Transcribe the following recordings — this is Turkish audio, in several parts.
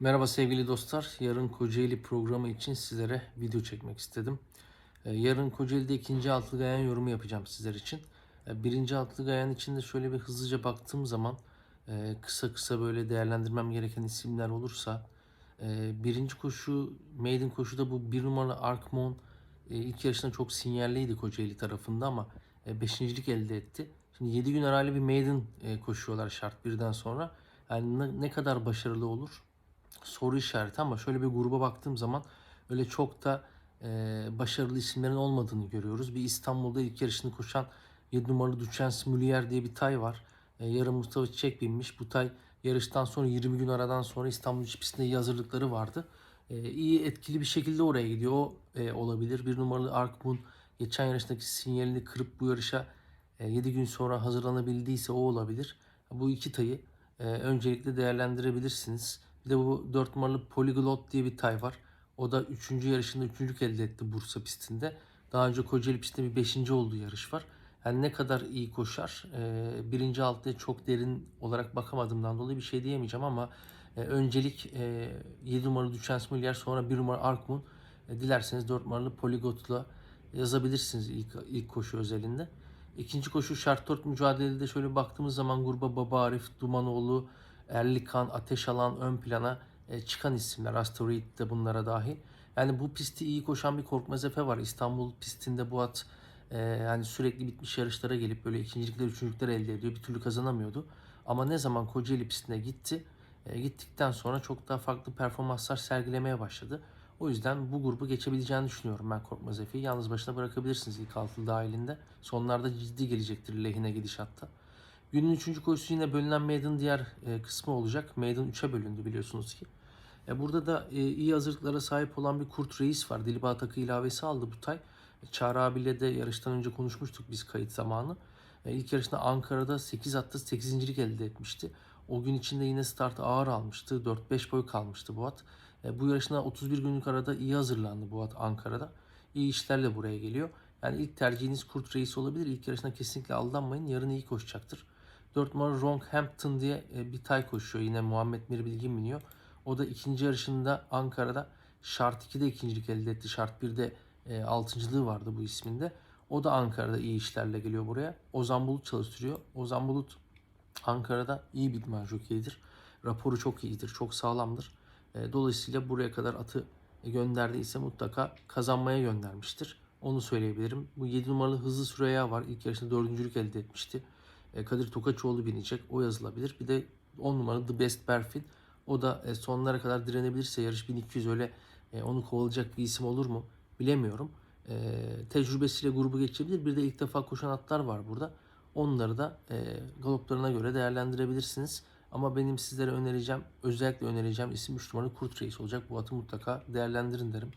Merhaba sevgili dostlar. Yarın Kocaeli programı için sizlere video çekmek istedim. Ee, Yarın Kocaeli'de ikinci altlı gayan yorumu yapacağım sizler için. Ee, Birinci altlı gayan içinde şöyle bir hızlıca baktığım zaman e, kısa kısa böyle değerlendirmem gereken isimler olursa e, birinci koşu maiden koşuda bu bir numaralı Arkmon e, ilk yarışında çok sinyalliydi Kocaeli tarafında ama beşincilik elde etti. Şimdi 7 gün arayla bir maiden koşuyorlar şart birden sonra. Yani ne kadar başarılı olur soru işareti ama şöyle bir gruba baktığım zaman öyle çok da e, başarılı isimlerin olmadığını görüyoruz. Bir İstanbul'da ilk yarışını koşan 7 numaralı Duchens Mulier diye bir tay var. E, yarın Mustafa Çiçek binmiş. Bu tay yarıştan sonra 20 gün aradan sonra İstanbul pistinde iyi hazırlıkları vardı. E, iyi etkili bir şekilde oraya gidiyor. O e, olabilir. Bir numaralı Arkmun geçen yarıştaki sinyalini kırıp bu yarışa 7 gün sonra hazırlanabildiyse o olabilir. Bu iki tayı e, öncelikle değerlendirebilirsiniz. Bir de bu 4 numaralı Polyglot diye bir tay var. O da 3. yarışında 3. elde etti Bursa pistinde. Daha önce Kocaeli pistinde bir 5. olduğu yarış var. Yani ne kadar iyi koşar. E, birinci altıya çok derin olarak bakamadığımdan dolayı bir şey diyemeyeceğim ama e, öncelik e, 7 numaralı Duchens Muller sonra 1 numaralı Arkmun. E, dilerseniz 4 numaralı Polyglot'la yazabilirsiniz ilk, ilk koşu özelinde. İkinci koşu şart 4 mücadelede şöyle baktığımız zaman gruba Baba Arif, Dumanoğlu, Erlikan, Ateş Alan ön plana e, çıkan isimler. Asteroid de bunlara dahil. Yani bu pisti iyi koşan bir Korkmaz Efe var. İstanbul pistinde bu at e, yani sürekli bitmiş yarışlara gelip böyle ikincilikler, üçüncülükler elde ediyor. Bir türlü kazanamıyordu. Ama ne zaman Kocaeli pistine gitti, e, gittikten sonra çok daha farklı performanslar sergilemeye başladı. O yüzden bu grubu geçebileceğini düşünüyorum ben Korkmaz Efe'yi. Yalnız başına bırakabilirsiniz ilk altılı dahilinde. Sonlarda ciddi gelecektir lehine gidişatta. Günün üçüncü koşusu yine bölünen maiden diğer e, kısmı olacak. Maiden 3'e bölündü biliyorsunuz ki. E, burada da e, iyi hazırlıklara sahip olan bir Kurt Reis var. Diliba takı ilavesi aldı bu tay. Çağrı abiyle de yarıştan önce konuşmuştuk biz kayıt zamanı. İlk yarışında Ankara'da 8 attı 8.lik elde etmişti. O gün içinde yine start ağır almıştı. 4-5 boy kalmıştı bu at. Bu yarışına 31 günlük arada iyi hazırlandı bu at Ankara'da. İyi işlerle buraya geliyor. Yani ilk tercihiniz Kurt Reis olabilir. İlk yarışına kesinlikle aldanmayın. Yarın iyi koşacaktır. 4 numara Ronkhampton diye e, bir tay koşuyor. Yine Muhammed Mir Bilgin biniyor. O da ikinci yarışında Ankara'da şart 2'de ikincilik elde etti. Şart 1'de e, altıncılığı vardı bu isminde. O da Ankara'da iyi işlerle geliyor buraya. Ozan Bulut çalıştırıyor. Ozan Bulut Ankara'da iyi bir idman jokeyidir. Raporu çok iyidir, çok sağlamdır. E, dolayısıyla buraya kadar atı gönderdiyse mutlaka kazanmaya göndermiştir. Onu söyleyebilirim. Bu 7 numaralı Hızlı Süreyya var. İlk yarışta dördüncülük elde etmişti. E, Kadir Tokaçoğlu binecek. O yazılabilir. Bir de 10 numaralı The Best Berfin. O da e, sonlara kadar direnebilirse yarış 1200 öyle e, onu kovalayacak bir isim olur mu bilemiyorum. Tecrübesiyle grubu geçebilir. Bir de ilk defa koşan atlar var burada. Onları da galoplarına göre değerlendirebilirsiniz. Ama benim sizlere önereceğim, özellikle önereceğim isim 3 numaralı Kurt Reis olacak. Bu atı mutlaka değerlendirin derim.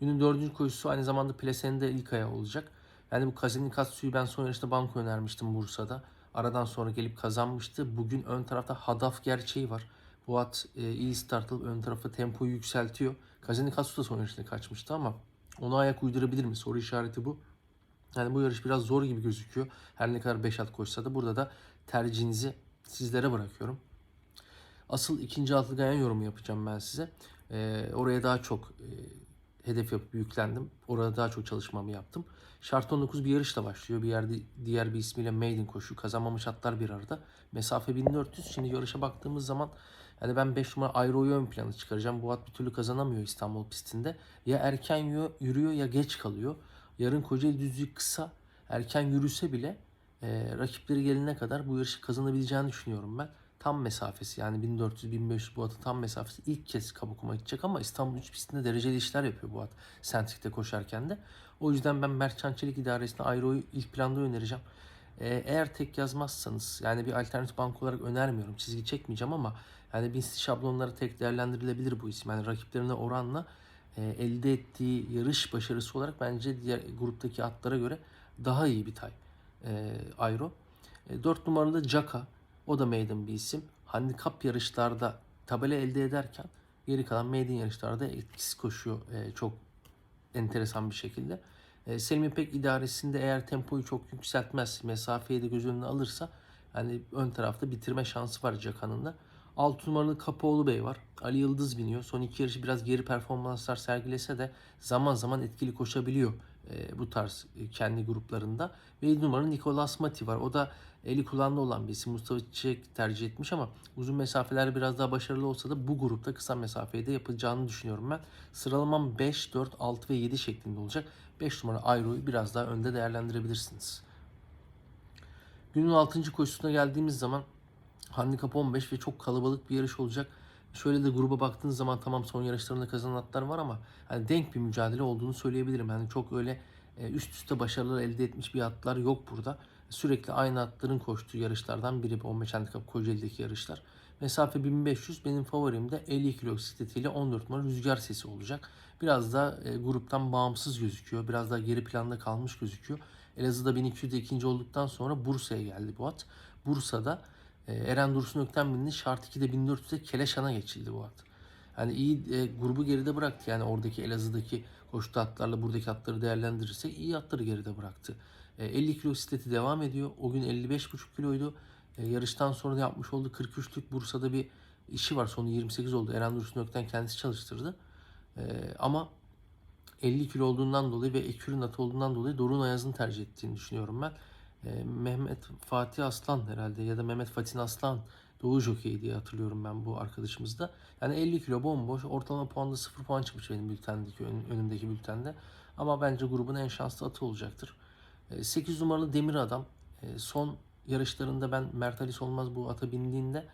Günün dördüncü koşusu aynı zamanda Plesen'de ilk aya olacak. Yani bu Kazini Katsu'yu ben son yarışta banko önermiştim Bursa'da. Aradan sonra gelip kazanmıştı. Bugün ön tarafta Hadaf gerçeği var. Bu at e, iyi start alıp ön tarafta tempoyu yükseltiyor. Kazini Katsu da son yarışta kaçmıştı ama ona ayak uydurabilir mi? Soru işareti bu. Yani bu yarış biraz zor gibi gözüküyor. Her ne kadar 5 at koşsa da burada da tercihinizi sizlere bırakıyorum. Asıl ikinci altlı gayen yorumu yapacağım ben size. Ee, oraya daha çok e, hedef yapıp yüklendim. Orada daha çok çalışmamı yaptım. Şart 19 bir yarışla başlıyor. Bir yerde diğer bir ismiyle Maiden koşu. Kazanmamış atlar bir arada. Mesafe 1400. Şimdi yarışa baktığımız zaman yani ben 5 numara Ayro'yu ön planı çıkaracağım. Bu at bir türlü kazanamıyor İstanbul pistinde. Ya erken yürüyor ya geç kalıyor. Yarın Kocaeli düzlüğü kısa. Erken yürüse bile e, rakipleri gelene kadar bu yarışı kazanabileceğini düşünüyorum ben tam mesafesi yani 1400-1500 bu atın tam mesafesi ilk kez Kabukuma gidecek ama İstanbul 3 pistinde dereceli işler yapıyor bu at Sentrik'te koşarken de. O yüzden ben Mertcan Çelik idaresine Ayro'yu ilk planda önereceğim. Ee, eğer tek yazmazsanız yani bir alternatif bank olarak önermiyorum. Çizgi çekmeyeceğim ama yani binsi şablonları tek değerlendirilebilir bu isim. Yani rakiplerine oranla e, elde ettiği yarış başarısı olarak bence diğer gruptaki atlara göre daha iyi bir tay. E, Ayro. E, 4 numaralı Jaka. O da maiden bir isim. Handikap yarışlarda tabela elde ederken geri kalan maiden yarışlarda etkisiz koşuyor e, çok enteresan bir şekilde. E, Selim İpek idaresinde eğer tempoyu çok yükseltmez, mesafeyi de göz önüne alırsa yani ön tarafta bitirme şansı var Cakan'ın da. 6 numaralı Kapoğlu Bey var. Ali Yıldız biniyor. Son iki yarışı biraz geri performanslar sergilese de zaman zaman etkili koşabiliyor e, bu tarz e, kendi gruplarında. Ve 7 numara Nicolas Mati var. O da eli kulağında olan bir isim. Mustafa Çiçek tercih etmiş ama uzun mesafeler biraz daha başarılı olsa da bu grupta kısa mesafeyi de yapacağını düşünüyorum ben. Sıralamam 5, 4, 6 ve 7 şeklinde olacak. 5 numara Ayro'yu biraz daha önde değerlendirebilirsiniz. Günün 6. koşusuna geldiğimiz zaman handikap 15 ve çok kalabalık bir yarış olacak. Şöyle de gruba baktığınız zaman tamam son yarışlarında kazanan atlar var ama hani denk bir mücadele olduğunu söyleyebilirim. Yani çok öyle e, üst üste başarılar elde etmiş bir atlar yok burada. Sürekli aynı atların koştuğu yarışlardan biri bu 15 handikap Kocaeli'deki yarışlar. Mesafe 1500 benim favorim de 50 kilo bisikletiyle 14 numara rüzgar sesi olacak. Biraz da e, gruptan bağımsız gözüküyor. Biraz daha geri planda kalmış gözüküyor. Elazığ'da 1200'de ikinci olduktan sonra Bursa'ya geldi bu at. Bursa'da e, Eren Dursun Öktenbin'in şart 2'de 1400'de Keleşan'a geçildi bu at. Yani iyi e, grubu geride bıraktı. Yani oradaki Elazığ'daki koştu atlarla buradaki atları değerlendirirsek iyi atları geride bıraktı. E, 50 kilo sikleti devam ediyor. O gün 55,5 kiloydu. E, yarıştan sonra da yapmış olduğu 43'lük Bursa'da bir işi var. Sonu 28 oldu. Eren Dursun Ökten kendisi çalıştırdı. E, ama 50 kilo olduğundan dolayı ve ekürün atı olduğundan dolayı Dorun Ayaz'ın tercih ettiğini düşünüyorum ben. E, Mehmet Fatih Aslan herhalde ya da Mehmet Fatih Aslan Doğu Jockey diye hatırlıyorum ben bu arkadaşımızda. Yani 50 kilo bomboş. Ortalama puanda 0 puan çıkmış benim bültendeki, ön, önümdeki bültende. Ama bence grubun en şanslı atı olacaktır. E, 8 numaralı Demir Adam. E, son yarışlarında ben Mert Ali Solmaz bu ata bindiğinde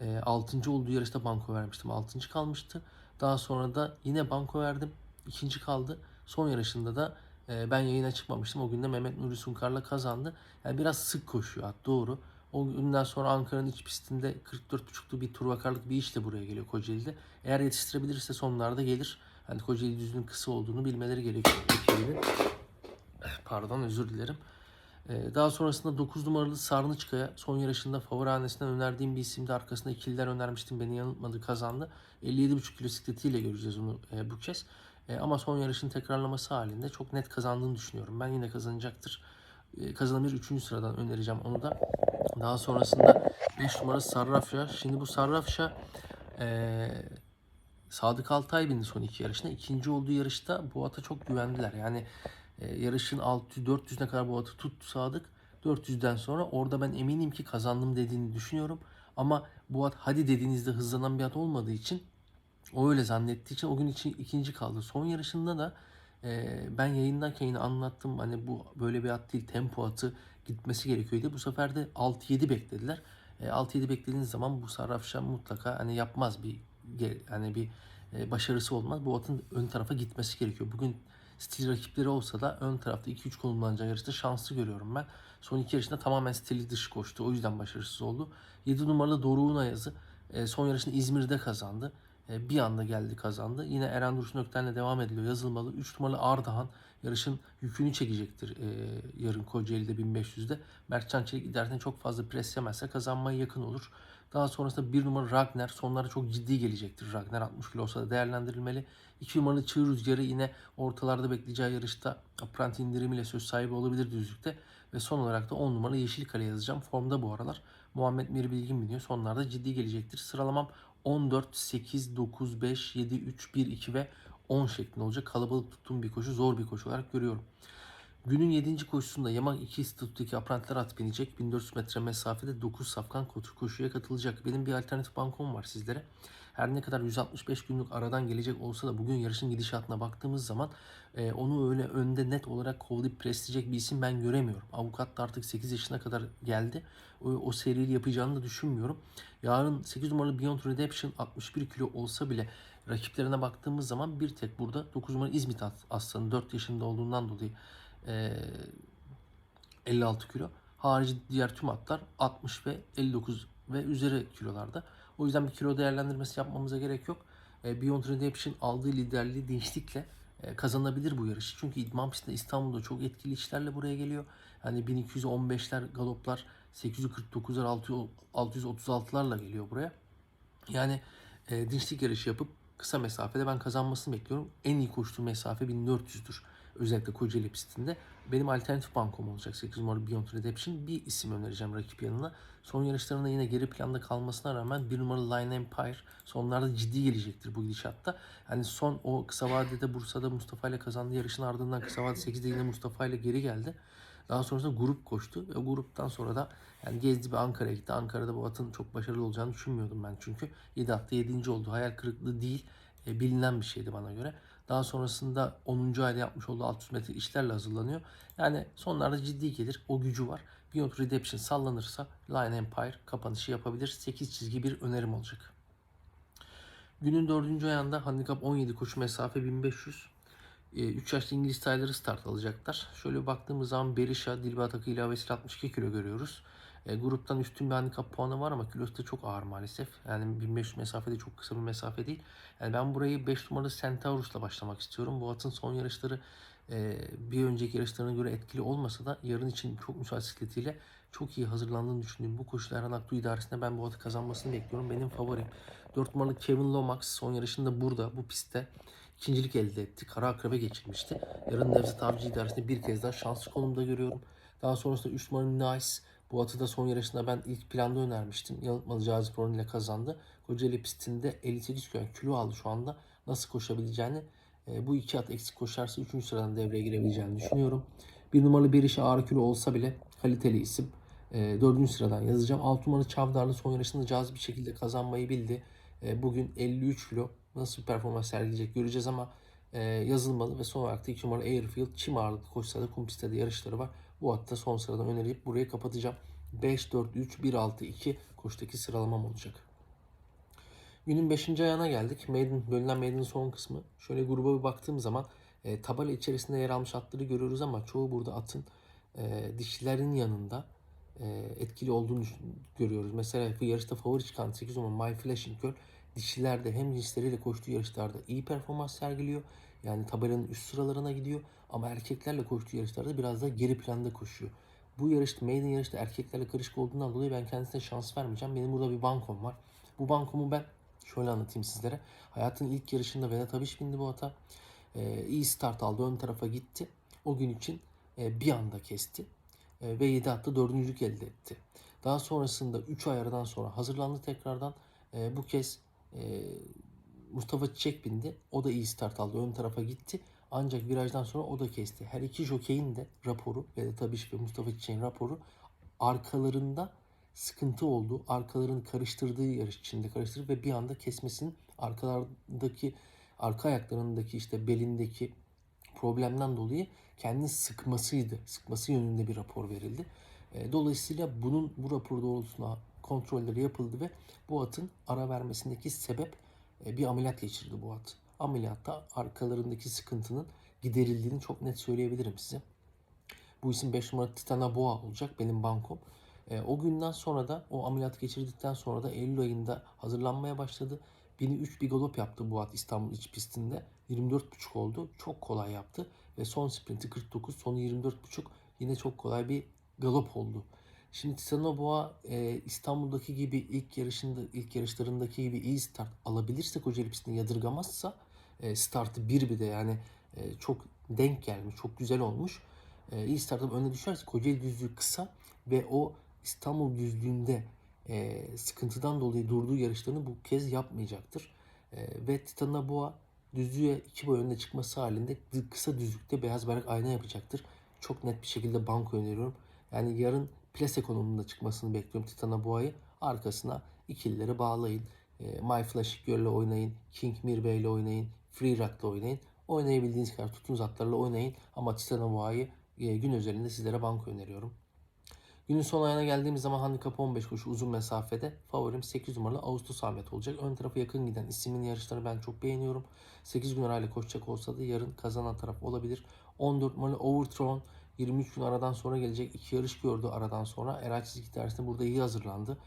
e, 6. olduğu yarışta banko vermiştim. 6. kalmıştı. Daha sonra da yine banko verdim. ikinci kaldı. Son yarışında da e, ben yayına çıkmamıştım. O gün de Mehmet Nuri Sunkar'la kazandı. Yani biraz sık koşuyor at doğru. O günden sonra Ankara'nın iç pistinde 44.5'lu bir tur vakarlık bir işle buraya geliyor Kocaeli'de. Eğer yetiştirebilirse sonlarda gelir. Hani Kocaeli düzünün kısa olduğunu bilmeleri gerekiyor. Pardon özür dilerim. Ee, daha sonrasında 9 numaralı Sarnıçkaya son yarışında favorihanesinden önerdiğim bir isimdi. Arkasında ikililer önermiştim. Beni yanıltmadı kazandı. 57,5 kilo sikletiyle göreceğiz onu e, bu kez. Ama son yarışın tekrarlaması halinde çok net kazandığını düşünüyorum. Ben yine kazanacaktır. Kazanabilir 3. sıradan önereceğim onu da. Daha sonrasında 5 numara Sarrafşa. Şimdi bu Sarrafşa Sadık Altay bindi son iki yarışında. İkinci olduğu yarışta bu ata çok güvendiler. Yani e, yarışın 600-400'üne kadar bu atı tuttu Sadık. 400'den sonra orada ben eminim ki kazandım dediğini düşünüyorum. Ama bu at hadi dediğinizde hızlanan bir at olmadığı için o öyle zannettiği için o gün için ikinci kaldı. Son yarışında da e, ben yayındayken yine anlattım. Hani bu böyle bir at değil tempo atı gitmesi gerekiyordu. Bu sefer de 6-7 beklediler. E, 6-7 beklediğiniz zaman bu Sarrafşa mutlaka hani yapmaz bir hani bir e, başarısı olmaz. Bu atın ön tarafa gitmesi gerekiyor. Bugün stil rakipleri olsa da ön tarafta 2-3 konumlanacağı yarışta şanslı görüyorum ben. Son iki yarışında tamamen stili dışı koştu. O yüzden başarısız oldu. 7 numaralı Doruk'un Ayazı e, son yarışını İzmir'de kazandı. E, bir anda geldi kazandı. Yine Eren Dursun Ökten'le devam ediliyor. Yazılmalı. 3 numaralı Ardahan yarışın yükünü çekecektir e, yarın Kocaeli'de 1500'de. Mertcan Çelik ilerisinde çok fazla pres yemezse kazanmaya yakın olur. Daha sonrasında bir numara Ragnar. Sonlara çok ciddi gelecektir. Ragnar 60 kilo olsa da değerlendirilmeli. 2 numaralı Çığ Rüzgarı yine ortalarda bekleyeceği yarışta apranti indirimiyle söz sahibi olabilir düzlükte. Ve son olarak da 10 numaralı Yeşil Kale yazacağım. Formda bu aralar. Muhammed Mir Bilgin biniyor. Sonlarda ciddi gelecektir. Sıralamam 14, 8, 9, 5, 7, 3, 1, 2 ve 10 şeklinde olacak. Kalabalık tuttuğum bir koşu, zor bir koşu olarak görüyorum. Günün 7. koşusunda Yamak 2 statüdeki aprantiler at binecek. 1400 metre mesafede 9 safkan koşuya katılacak. Benim bir alternatif bankom var sizlere. Her ne kadar 165 günlük aradan gelecek olsa da bugün yarışın gidişatına baktığımız zaman e, onu öyle önde net olarak kovalayıp presleyecek bir isim ben göremiyorum. Avukat da artık 8 yaşına kadar geldi. O, o serili yapacağını da düşünmüyorum. Yarın 8 numaralı Beyond Redemption 61 kilo olsa bile rakiplerine baktığımız zaman bir tek burada 9 numaralı İzmit Aslanı 4 yaşında olduğundan dolayı e, 56 kilo. Harici diğer tüm atlar 60 ve 59 ve üzeri kilolarda. O yüzden bir kilo değerlendirmesi yapmamıza gerek yok. E, Beyond Redemption aldığı liderliği dinçlikle e, kazanabilir bu yarışı. Çünkü idman pistinde İstanbul'da çok etkili işlerle buraya geliyor. Hani 1215'ler galoplar 849'lar 636'larla geliyor buraya. Yani e, dinçlik yarışı yapıp kısa mesafede ben kazanmasını bekliyorum. En iyi koştuğu mesafe 1400'dür. Özellikle Kocaeli pistinde. Benim alternatif bankom olacak 8 numaralı Beyond Redemption. Bir isim önereceğim rakip yanına. Son yarışlarında yine geri planda kalmasına rağmen 1 numaralı Line Empire sonlarda ciddi gelecektir bu gidişatta. Yani son o kısa vadede Bursa'da Mustafa ile kazandığı yarışın ardından kısa vade 8'de yine Mustafa ile geri geldi. Daha sonrasında grup koştu ve gruptan sonra da yani gezdi bir Ankara'ya gitti. Ankara'da bu atın çok başarılı olacağını düşünmüyordum ben çünkü. 7 hafta 7. oldu. Hayal kırıklığı değil e, bilinen bir şeydi bana göre. Daha sonrasında 10. ayda yapmış olduğu 600 metre işlerle hazırlanıyor. Yani sonlarda ciddi gelir. O gücü var. Beyond Redemption sallanırsa Line Empire kapanışı yapabilir. 8 çizgi bir önerim olacak. Günün dördüncü ayağında handikap 17 koşu mesafe 1500. 3 yaşlı İngiliz tayları start alacaklar. Şöyle baktığımız zaman Berisha, Dilba takı ilavesiyle 62 kilo görüyoruz. E, gruptan üstün bir handikap puanı var ama kilosu da çok ağır maalesef. Yani 1500 mesafede çok kısa bir mesafe değil. Yani ben burayı 5 numaralı Centaurus'la başlamak istiyorum. Bu atın son yarışları e, bir önceki yarışlarına göre etkili olmasa da yarın için çok müsait sikletiyle çok iyi hazırlandığını düşündüğüm bu koşuda Erhan Aktu idaresinde ben bu atı kazanmasını bekliyorum. Benim favorim. 4 numaralı Kevin Lomax son yarışında burada bu pistte ikincilik elde etti. Kara akrebe geçirmişti. Yarın Nevzat Avcı idaresinde bir kez daha şanslı konumda görüyorum. Daha sonrasında 3 numaralı Nice. Bu atı da son yarışında ben ilk planda önermiştim. Yanıltmalı Cazip Ron ile kazandı. Kocaeli pistinde 58 kilo, kilo aldı şu anda. Nasıl koşabileceğini e, bu iki at eksik koşarsa 3. sıradan devreye girebileceğini düşünüyorum. Bir numaralı bir işi ağır kilo olsa bile kaliteli isim. E, 4. sıradan yazacağım. 6 numaralı Çavdarlı son yarışında cazip bir şekilde kazanmayı bildi. E, bugün 53 kilo nasıl bir performans sergileyecek göreceğiz ama e, yazılmalı ve son olarak da 2 numaralı Airfield çim ağırlıklı koşularda kum pistte yarışları var. Bu hatta son sıradan önerip burayı kapatacağım. 5, 4, 3, 1, 6, 2 koştaki sıralamam olacak. Günün 5. ayağına geldik. Maiden, bölünen Maiden'ın son kısmı. Şöyle gruba bir baktığım zaman e, tabela içerisinde yer almış atları görüyoruz ama çoğu burada atın e, dişilerin yanında e, etkili olduğunu görüyoruz. Mesela bu yarışta favori çıkan 8 numaralı My Flashing Girl dişilerde hem cinsleriyle koştuğu yarışlarda iyi performans sergiliyor. Yani tabelanın üst sıralarına gidiyor ama erkeklerle koştuğu yarışlarda biraz da geri planda koşuyor. Bu yarışta, maiden yarışta erkeklerle karışık olduğundan dolayı ben kendisine şans vermeyeceğim. Benim burada bir bankom var. Bu bankomu ben şöyle anlatayım sizlere. Hayatın ilk yarışında Vedat Abiş bindi bu ata. Ee, iyi start aldı, ön tarafa gitti. O gün için e, bir anda kesti. E, ve 7 hatta dördüncülük elde etti. Daha sonrasında 3 ayardan sonra hazırlandı tekrardan. E, bu kez e, Mustafa Çiçek bindi. O da iyi start aldı. Ön tarafa gitti. Ancak virajdan sonra o da kesti. Her iki jokeyin de raporu Vedat Abiş ve Mustafa Çiçek'in raporu arkalarında sıkıntı oldu. Arkalarını karıştırdığı yarış içinde karıştırıp ve bir anda kesmesinin arkalardaki arka ayaklarındaki işte belindeki problemden dolayı kendini sıkmasıydı. Sıkması yönünde bir rapor verildi. E, Dolayısıyla bunun bu rapor doğrultusunda kontrolleri yapıldı ve bu atın ara vermesindeki sebep bir ameliyat geçirdi bu at. Ameliyatta arkalarındaki sıkıntının giderildiğini çok net söyleyebilirim size. Bu isim 5 numara Titana Boğa olacak benim bankom. E, o günden sonra da o ameliyat geçirdikten sonra da Eylül ayında hazırlanmaya başladı. 1003 bir galop yaptı bu at İstanbul iç pistinde. 24,5 oldu. Çok kolay yaptı. Ve son sprinti 49, sonu 24,5 yine çok kolay bir galop oldu. Şimdi Titano Boğa e, İstanbul'daki gibi ilk yarışında ilk yarışlarındaki gibi iyi start alabilirse Kocaeli pistinde yadırgamazsa e, startı bir bir de yani e, çok denk gelmiş, çok güzel olmuş. E, iyi startı öne düşerse Kocaeli düzlüğü kısa ve o İstanbul düzlüğünde e, sıkıntıdan dolayı durduğu yarışlarını bu kez yapmayacaktır. E, ve Titana Boğa düzlüğe iki boy önüne çıkması halinde kısa düzlükte beyaz bayrak ayna yapacaktır. Çok net bir şekilde banko öneriyorum. Yani yarın plase konumunda çıkmasını bekliyorum Titana Boğa'yı. Arkasına ikilileri bağlayın. E, My Flash Girl'le oynayın. King Mirbe ile oynayın. Free Rock'la oynayın. Oynayabildiğiniz kadar tuttuğunuz atlarla oynayın. Ama Titana Boğa'yı e, gün özelinde sizlere banko öneriyorum. Günün son ayına geldiğimiz zaman handikap 15 koşu uzun mesafede favorim 8 numaralı Ağustos Ahmet olacak. Ön tarafı yakın giden ismin yarışlarını ben çok beğeniyorum. 8 gün arayla koşacak olsa da yarın kazanan taraf olabilir. 14 numaralı Overthrown 23 gün aradan sonra gelecek. iki yarış gördü aradan sonra. Eray çizgi dersinde burada iyi hazırlandı.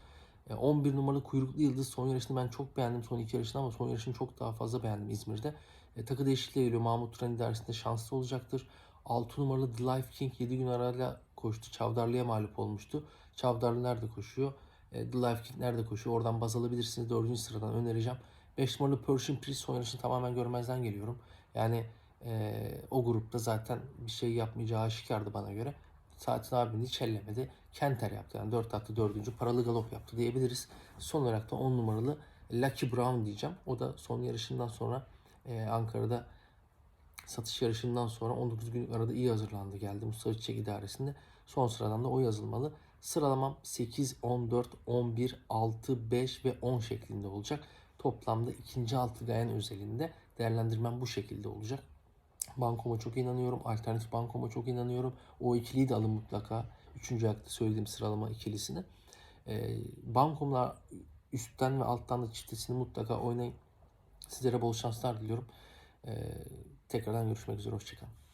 E, 11 numaralı Kuyruklu Yıldız son yarışını ben çok beğendim son iki yarışını ama son yarışını çok daha fazla beğendim İzmir'de. E, takı değişikliği geliyor. Mahmut Turan dersinde şanslı olacaktır. 6 numaralı The Life King 7 gün arayla koştu. Çavdarlı'ya mağlup olmuştu. Çavdarlı nerede koşuyor? E, The Life King nerede koşuyor? Oradan baz alabilirsiniz. 4. sıradan önereceğim. 5 numaralı Persian Priest son yarışını tamamen görmezden geliyorum. Yani Ee, o grupta zaten bir şey yapmayacağı aşikardı bana göre. Saat'in abini hiç ellemedi. Kenter yaptı. Yani 4 attı 4. paralı galop yaptı diyebiliriz. Son olarak da 10 numaralı Lucky Brown diyeceğim. O da son yarışından sonra e, Ankara'da satış yarışından sonra 19 gün arada iyi hazırlandı geldi Mustafa Çiçek idaresinde. Son sıradan da o yazılmalı. Sıralamam 8, 14, 11, 6, 5 ve 10 şeklinde olacak. Toplamda ikinci altı gayen özelinde değerlendirmem bu şekilde olacak. Bankoma çok inanıyorum. Alternatif bankoma çok inanıyorum. O ikiliyi de alın mutlaka. Üçüncü ayakta söylediğim sıralama ikilisini. Ee, bankomla üstten ve alttan da çiftesini mutlaka oynayın. Sizlere bol şanslar diliyorum. Ee, tekrardan görüşmek üzere. Hoşçakalın.